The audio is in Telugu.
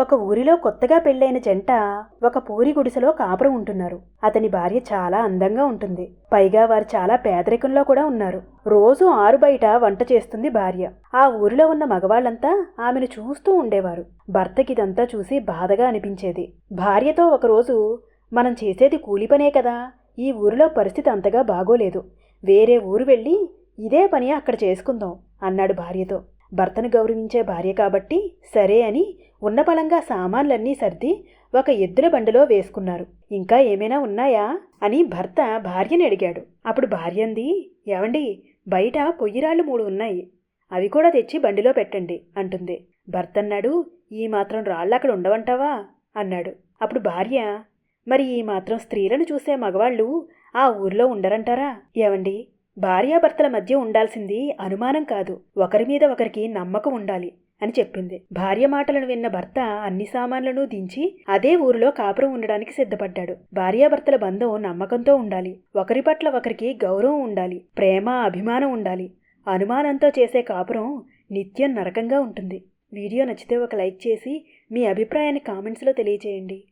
ఒక ఊరిలో కొత్తగా పెళ్ళైన జంట ఒక పూరి గుడిసెలో కాపురం ఉంటున్నారు. అతని భార్య చాలా అందంగా ఉంటుంది. పైగా వారు చాలా పేదరికంలో కూడా ఉన్నారు. రోజు ఆరు బయట వంట చేస్తుంది భార్య. ఆ ఊరిలో ఉన్న మగవాళ్ళంతా ఆమెను చూస్తూ ఉండేవారు. భర్తకి ఇదంతా చూసి బాధగా అనిపించేది. భార్యతో ఒకరోజు మనం చేసేది కూలి పనే కదా. ఈ ఊరిలో పరిస్థితి అంతగా బాగోలేదు. వేరే ఊరు వెళ్ళి ఇదే పని అక్కడ చేసుకుందాం అన్నాడు భార్యతో. భర్తను గౌరవించే భార్య కాబట్టి సరే అని ఉన్న పళంగా సామాన్లన్నీ సర్ది ఒక ఎద్దుల బండిలో వేసుకున్నారు. ఇంకా ఏమైనా ఉన్నాయా? అని భర్త భార్యని అడిగాడు. అప్పుడు భార్య అంది ఏవండి బయట పొయ్యిరాళ్ళు మూడు ఉన్నాయి. అవి కూడా తెచ్చి బండిలో పెట్టండి అంటుంది. భర్త అన్నాడు ఈ మాత్రం రాళ్ళు అక్కడ ఉండవంటావా? అన్నాడు. అప్పుడు భార్య మరి ఈ మాత్రం స్త్రీలను చూసే మగవాళ్ళు ఆ ఊర్లో ఉండరంటారా? ఏవండి భార్యాభర్తల మధ్య ఉండాల్సింది అనుమానం కాదు. ఒకరి మీద ఒకరికి నమ్మకం ఉండాలి. అని చెప్పింది. భార్య మాటలను విన్న భర్త అన్ని సామాన్లను దించి అదే ఊరిలో కాపురం ఉండడానికి సిద్ధపడ్డాడు. భార్యాభర్తల బంధం నమ్మకంతో ఉండాలి. ఒకరి పట్ల ఒకరికి గౌరవం ఉండాలి. ప్రేమ అభిమానం ఉండాలి. అనుమానంతో చేసే కాపురం నిత్యం నరకంగా ఉంటుంది. వీడియో నచ్చితే ఒక లైక్ చేసి మీ అభిప్రాయాన్ని కామెంట్స్లో తెలియజేయండి